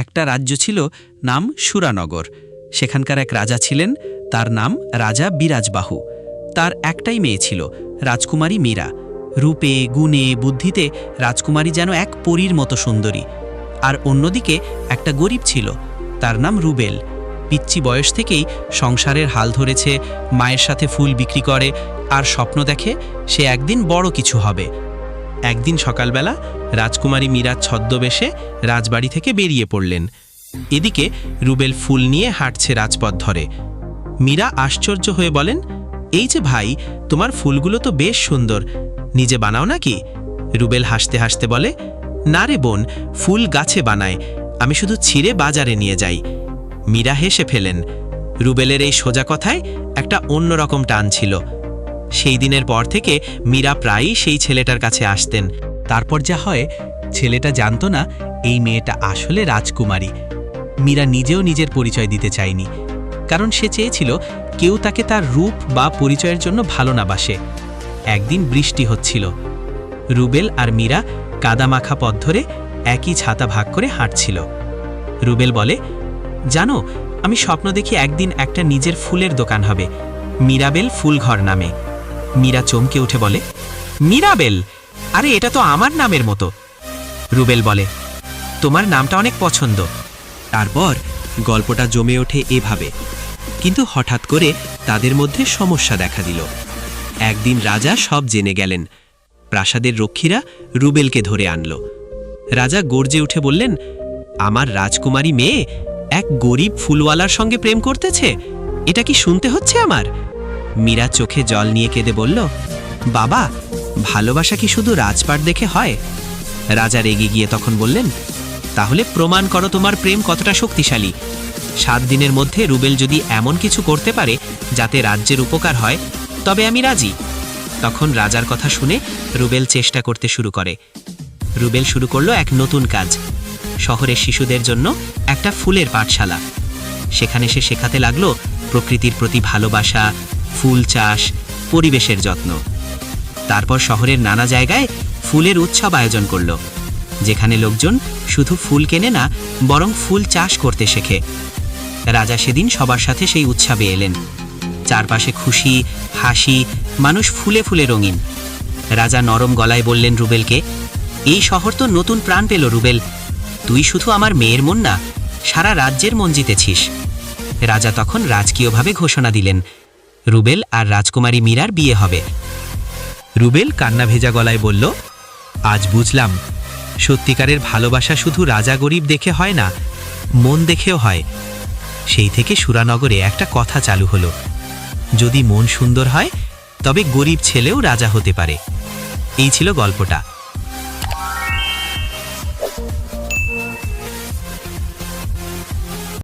একটা রাজ্য ছিল নাম সুরানগর। সেখানকার এক রাজা ছিলেন, তার নাম রাজা বিরাজবাহু। তার একটাই মেয়ে ছিল, রাজকুমারী মীরা। রূপে, গুণে, বুদ্ধিতে রাজকুমারী যেন এক পরীর মতো সুন্দরী। আর অন্যদিকে একটা গরিব ছিল, তার নাম রুবেল। পিচ্ছি বয়স থেকেই সংসারের হাল ধরেছে, মায়ের সাথে ফুল বিক্রি করে, আর স্বপ্ন দেখে সে একদিন বড় কিছু হবে। একদিন সকালবেলা রাজকুমারী মীরা ছদ্মবেশে রাজবাড়ি থেকে বেরিয়ে পড়লেন। এদিকে রুবেল ফুল নিয়ে হাঁটছে রাজপথ ধরে। মীরা আশ্চর্য হয়ে বলেন, এই যে ভাই, তোমার ফুলগুলো তো বেশ সুন্দর। নিজে বানাও নাকি? রুবেল হাসতে হাসতে বলে, না রে বোন, ফুল গাছে বানায়। আমি শুধু ছিঁড়ে বাজারে নিয়ে যাই। মীরা হেসে ফেলেন। রুবেলের এই সোজা কথায় একটা অন্যরকম টান ছিল। সেই দিনের পর থেকে মীরা প্রায়ই সেই ছেলেটার কাছে আসতেন। তারপর যা হয়, ছেলেটা জানতো না এই মেয়েটা আসলে রাজকুমারী। মীরা নিজেও নিজের পরিচয় দিতে চায়নি, কারণ সে চেয়েছিল কেউ তাকে তার রূপ বা পরিচয়ের জন্য ভালো না বাসে। একদিন বৃষ্টি হচ্ছিল। রুবেল আর মীরা কাদামাখা পথ ধরে একই ছাতা ভাগ করে হাঁটছিল। রুবেল বলে, জানো, আমি স্বপ্ন দেখি একদিন একটা নিজের ফুলের দোকান হবে, মীরাবেল ফুলঘর নামে। মীরা চমকে উঠে বলে, মীরাবেল আরে, এটা তো আমার নামের মতো, রুবেল বলে। তোমার নামটা অনেক পছন্দ। তারপর গল্পটা জমে ওঠে এভাবে। কিন্তু হঠাৎ করে তাদের মধ্যে সমস্যা দেখা দিল। একদিন রাজা সব জেনে গেলেন। প্রাসাদের রক্ষীরা রুবেলকে ধরে আনল। রাজা গর্জে উঠে বললেন, আমার রাজকুমারী মেয়ে এক গরিব ফুলওয়ালার সঙ্গে প্রেম করতেছে? এটা কি শুনতে হচ্ছে আমার? মীরা চোখে জল নিয়ে কেঁদে বলল, বাবা ভালোবাসা কি শুধু রাজপাট দেখে হয়? রাজা রেগে গিয়ে তখন বললেন, তাহলে প্রমাণ করো তোমার প্রেম কতটা শক্তিশালী। সাত দিনের মধ্যে রুবেল যদি এমন কিছু করতে পারে যাতে রাজ্যের উপকার হয়, তবে আমি রাজি। তখন রাজার কথা শুনে রুবেল চেষ্টা করতে শুরু করে। রুবেল শুরু করল এক নতুন কাজ। শহরের শিশুদের জন্য একটা ফুলের পাঠশালা। সেখানে সে শেখাতে লাগল প্রকৃতির প্রতি ভালোবাসা, ফুল চাষ, পরিবেশের যত্ন। তারপর শহরের নানা জায়গায় ফুলের উৎসব আয়োজন করল, যেখানে লোকজন শুধু ফুল কেনে না, বরং ফুল চাষ করতে শেখে। রাজা সেদিন সবার সাথে সেই উৎসবে এলেন। চারপাশে খুশি, হাসি, মানুষ ফুলে ফুলে রঙিন। রাজা নরম গলায় বললেন রুবেলকে, এই শহর তো নতুন প্রাণ পেল রুবেল। তুই শুধু আমার মেয়ের মন না, সারা রাজ্যের মন জিতেছিস। রাজা তখন রাজকীয়ভাবে ঘোষণা দিলেন, রুবেল আর রাজকুমারী মীরার বিয়ে হবে। রুবেল কান্না ভেজা গলায় বলল, আজ বুঝলাম। সত্যিকারের ভালোবাসা শুধু রাজা গরিব দেখে হয় না, মন দেখেও হয়। সেই থেকে সুরানগরে একটা কথা চালু হলো। যদি মন সুন্দর হয়, তবে গরিব ছেলেও রাজা হতে পারে। এই ছিল গল্পটা।